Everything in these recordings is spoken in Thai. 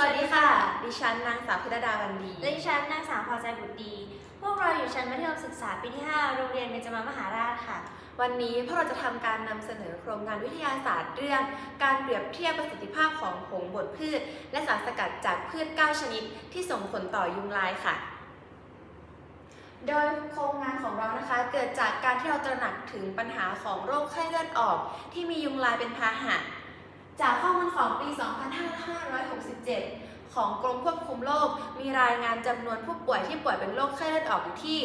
วัสดีค่ะ ดิฉันนางสาวพิรดาวันดี และดิฉันนางสาวพอใจบุตรดี พวกเราอยู่ชั้นมัธยมศึกษาปีที่ 5 โรงเรียนเบญจมามหาราชค่ะ วันนี้พวกเราจะทำการนำเสนอโครงงานวิทยาศาสตร์เรื่อง การเปรียบเทียบประสิทธิภาพของผงบดพืช และสารสกัดจากพืช 9 ชนิด ที่ส่งผลต่อยุงลายค่ะ โดยโครงงานของเรานะคะ เกิดจากการที่เราตระหนักถึงปัญหาของโรคไข้เลือดออก ที่มียุงลายเป็นพาหะ จากข้อมูลของปี 2567 ของกรมควบคุมโรค มีรายงานจำนวนผู้ป่วยที่ป่วยเป็นโรคไข้เลือดออกอยู่ที่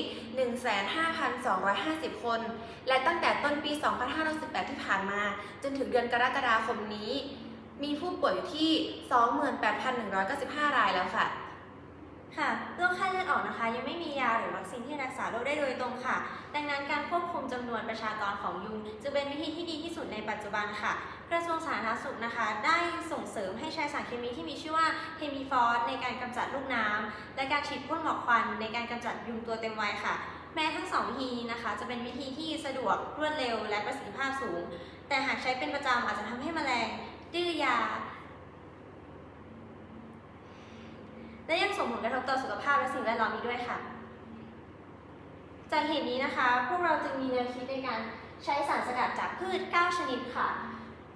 15,250 คน และตั้งแต่ต้นปี 2518 ที่ผ่านมา จนถึงเดือนกรกฎาคมนี้ มีผู้ป่วยอยู่ที่ 28,195 รายแล้วค่ะ ค่ะ โรคไข้เลือดออกนะคะ ยังไม่มียาาโรคได้โดยตรงค่ะ ดังนั้นการควบคุมจำนวนประชากรของยุงจะเป็นวิธีที่ดีที่สุดในปัจจุบันค่ะ กระทรวงสาธารณสุขนะคะ ได้ส่งเสริมให้ใช้สารเคมีที่มีชื่อว่าเทมีฟอสในการกำจัดลูกน้ำและการฉีดพ่นหมอกควันในการกำจัดยุงตัวเต็มวัยค่ะแม้ทั้งสองวิธีนี้นะคะ จะเป็นวิธีที่สะดวกรวดเร็วและประสิทธิภาพสูง แต่หากใช้เป็นประจำอาจจะทำให้แมลง ดื้อยา และยังส่งผลกระทบต่อสุขภาพและสิ่งแวดล้อมอีกด้วยค่ะ จากเหตุนี้นะคะ พวกเราจึงมีแนวคิดในการใช้สารสกัดจากพืช 9 ชนิดค่ะ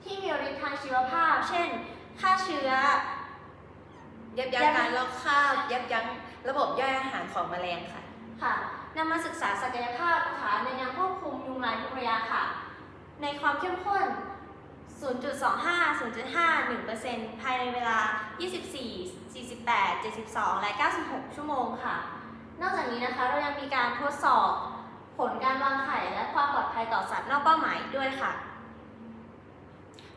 ที่มีฤทธิ์ทางชีวภาพ เช่น ฆ่าเชื้อ ยับยั้งการลอกคราบยับยั้งระบบย่อยอาหารของแมลงค่ะ ค่ะนำมาศึกษาศักยภาพนะคะในการควบคุมยุงลายทุกระยะค่ะ ในความเข้มข้น 0.25 0.5 1%ภายในเวลา 24 48 72 และ 96 ชั่วโมงค่ะ นอกจากนี้นะคะเรายังมีการทดสอบผลการวางไข่และความปลอดภัยต่อสัตว์นอกเป้าหมายด้วยค่ะ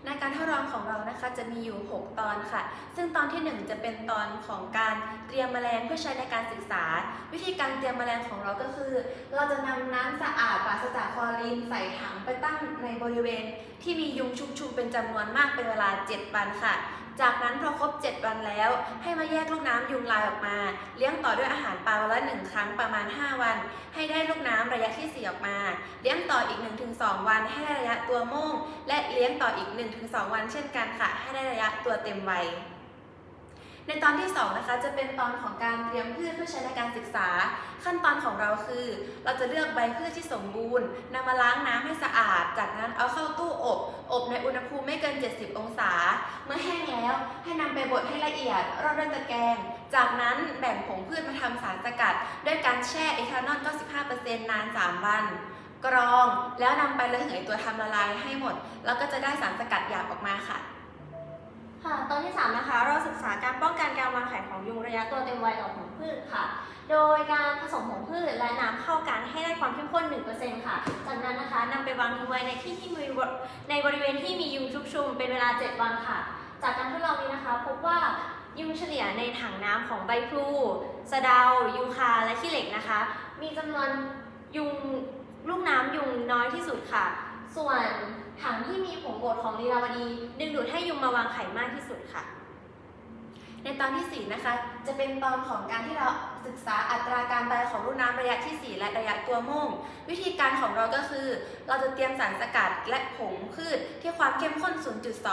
ในการทดลองของเรานะคะจะมีอยู่ 6 ตอนค่ะ ซึ่งตอนที่ 1 จะเป็นตอนของการเตรียมแมลงเพื่อใช้ในการศึกษา วิธีการเตรียมแมลงของเราก็คือ เราจะนำน้ำสะอาดปราศจากคลอรีนใส่ถังไปตั้งในบริเวณ ที่มียุงชุกชุมเป็นจำนวนมากเป็นเวลา 7 วันค่ะ จากนั้นพอครบ 7 วันแล้ว ให้มาแยกลูกน้ำยุงลายออกมา เลี้ยงต่อด้วยอาหารปลาวันละหนึ่งครั้งประมาณ 5 วัน ให้ได้ลูกน้ำระยะที่ 4 ออกมา เลี้ยงต่ออีก 1-2 วัน ให้ได้ระยะตัวโม่งและเลี้ยงต่ออีก 1-2 วัน เช่นกันค่ะ ให้ได้ระยะตัวเต็มวัย ในตอนที่2นะคะจะเป็นตอนของการเตรียมพืชเพื่อใช้ในการศึกษา ขั้นตอนของเราคือ เราจะเลือกใบพืชที่สมบูรณ์นำมาล้างน้ำให้สะอาด จากนั้นเอาเข้าตู้อบ อบในอุณหภูมิไม่เกิน 70 องศา เมื่อแห้งแล้วให้นำไปบดให้ละเอียดรอบด้วยตะแกรงจากนั้นแบ่งผงพืชมาทำสารสกัด ด้วยการแช่เอทานอล 95%นาน 3 วันกรองแล้วนำไประเหยตัวทำละลายให้หมด แล้วก็จะได้สารสกัดหยาบออกมาค่ะ ค่ะ ตอนที่ 3 นะคะ เราศึกษาการป้องกันการวางไข่ของยุงระยะตัวเต็มวัยของผงพืชค่ะ โดยการผสมผงพืชและน้ำเข้ากันให้ได้ความเข้มข้น 1%ค่ะ จากนั้นนะคะนำไปวางทิ้งไว้ในที่ที่มีในบริเวณที่มียุงชุกชุมเป็นเวลา 7 วันค่ะ จากการทดลองนี้นะคะ พบว่ายุงเฉลี่ยในถังน้ำของใบพลูสะเดา ยูคา และขี้เหล็กนะคะ มีจำนวนยุงลูกน้ำยุงน้อยที่สุดค่ะ ส่วนถังที่มีผงบดของลีลาวดี ดึงดูดให้ยุงมาวางไข่มากที่สุดค่ะ ในตอนที่ 4 นะคะ จะเป็นตอนของการที่เราศึกษาอัตราการตายของลูกน้ำระยะที่ 4 และระยะตัวม่งวิธีการของเราก็คือ เราจะเตรียมสารสกัดและผงพืชที่ความเข้มข้น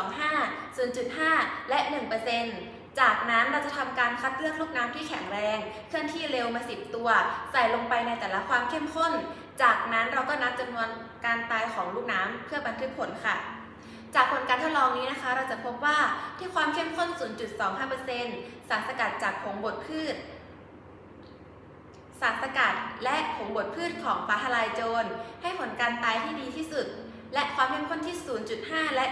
0.25 0.5 และ 1%จากนั้นเราจะทำการคัดเลือกลูกน้ำที่แข็งแรง เคลื่อนที่เร็วมา 10 ตัว ใส่ลงไปในแต่ละความเข้มข้น จากนั้นเราก็นับจำนวนการตายของลูกน้ำเพื่อบันทึกผลค่ะ จากผลการทดลองนี้นะคะ เราจะพบว่าที่ความเข้มข้น 0.25%สารสกัดจากผงบดพืช สารสกัดและผงบดพืชของฟ้าทลายโจร ให้ผลการตายที่ดีที่สุด และความเข้มข้นที่ 0.5 และ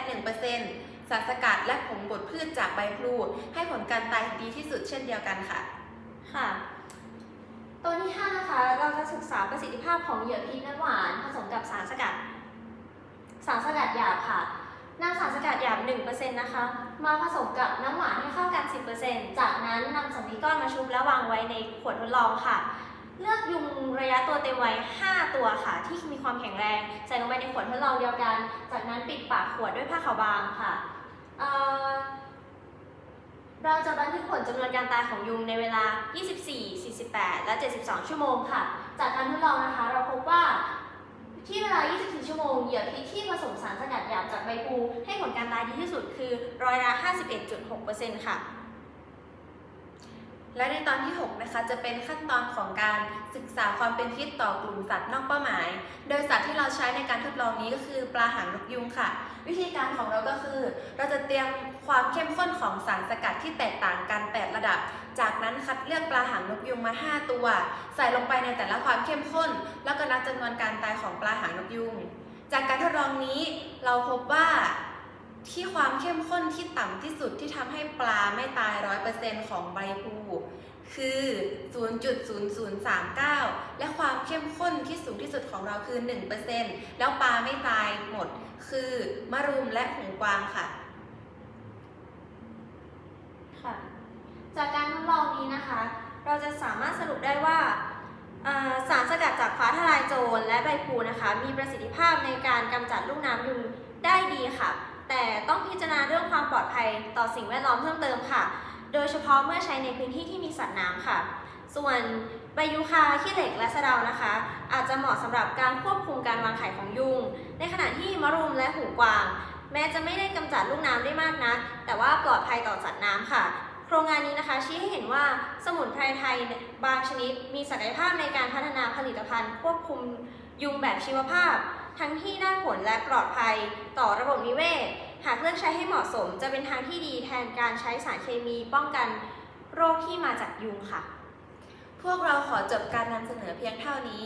1%สารสกัดและผงบดพืชจากใบพลูให้ผลการตายดีที่สุดเช่นเดียวกันค่ะ ค่ะ ตัวที่ 5 นะคะ เราจะ ประสิทธิภาพของเหยื่อพิษน้ำหวานผสมกับสารสกัด สารสกัดหยาบค่ะนำสารสกัดหยาบ1%นะคะ มาผสมกับน้ำหวานให้เข้ากัน 10%จากนั้นนำสำลีก้อนมาชุบและวางไว้ในขวดทดลองค่ะ เลือกยุงระยะตัวเต็มวัย5ตัวค่ะ ที่มีความแข็งแรง ใส่ลงไปในขวดทดลองเดียวกัน จากนั้นปิดปากขวดด้วยผ้าขาวบางค่ะ เราจะบันทึกผลจำนวนการตายของยุงในเวลา 24 48 และ 72 ชั่วโมงค่ะ จากการทดลองนะคะ เราพบว่าที่เวลา 24 ชั่วโมง เหยื่อพิษที่ผสมสารสกัดหยาบจากใบพลูให้ผลการตายดีที่สุดคือร้อยละ 51.6%ค่ะ และในตอนที่ 6 นะคะ จะเป็นขั้นตอนของการศึกษาความเป็นพิษต่อกลุ่มสัตว์นอกเป้าหมาย โดยสัตว์ที่เราใช้ในการทดลองนี้ก็คือปลาหางนกยุงค่ะ วิธีการของเราก็คือ เราจะเตรียมความเข้มข้นของสารสกัดที่แตกต่างกัน 8 ระดับ จากนั้นคัดเลือกปลาหางนกยุงมา 5 ตัว ใส่ลงไปในแต่ละความเข้มข้น แล้วก็นับจำนวนการตายของปลาหางนกยุง จากการทดลองนี้เราพบว่า ที่ความเข้มข้นที่ต่ำที่สุดที่ทำให้ปลาไม่ตาย 100%ของใบพลูคือ 0.0039 และความเข้มข้นที่สูงที่สุดของเราคือ 1%แล้วปลาไม่ตายหมด คือมะรุมและหงกวางค่ะ ค่ะ จากการทดลองนี้นะคะ เราจะสามารถสรุปได้ว่าสารสกัดจากฟ้าทลายโจรและใบพลูนะคะ มีประสิทธิภาพในการกำจัดลูกน้ำยุงได้ดีค่ะ แต่ต้องพิจารณาเรื่องความปลอดภัยต่อสิ่งแวดล้อมเพิ่มเติมค่ะ โดยเฉพาะเมื่อใช้ในพื้นที่ที่มีสัตว์น้ำค่ะ ส่วนใบยูคาขี้เหล็กและสะเดานะคะ อาจจะเหมาะสำหรับการควบคุมการวางไข่ของยุง ในขณะที่มะรุมและหูกวาง แม้จะไม่ได้กำจัดลูกน้ำได้มากนัก แต่ว่าปลอดภัยต่อสัตว์น้ำค่ะ โครงงานนี้นะคะชี้ให้เห็นว่าสมุนไพรไทยบางชนิด มีศักยภาพในการพัฒนาผลิตภัณฑ์ ควบคุมยุงแบบชีวภาพ ทั้งที่ได้ผลและปลอดภัยต่อระบบนิเวศ หากเลือกใช้ให้เหมาะสม จะเป็นทางที่ดีแทนการใช้สารเคมีป้องกันโรคที่มาจากยุงค่ะ พวกเราขอจบการนำเสนอเพียงเท่านี้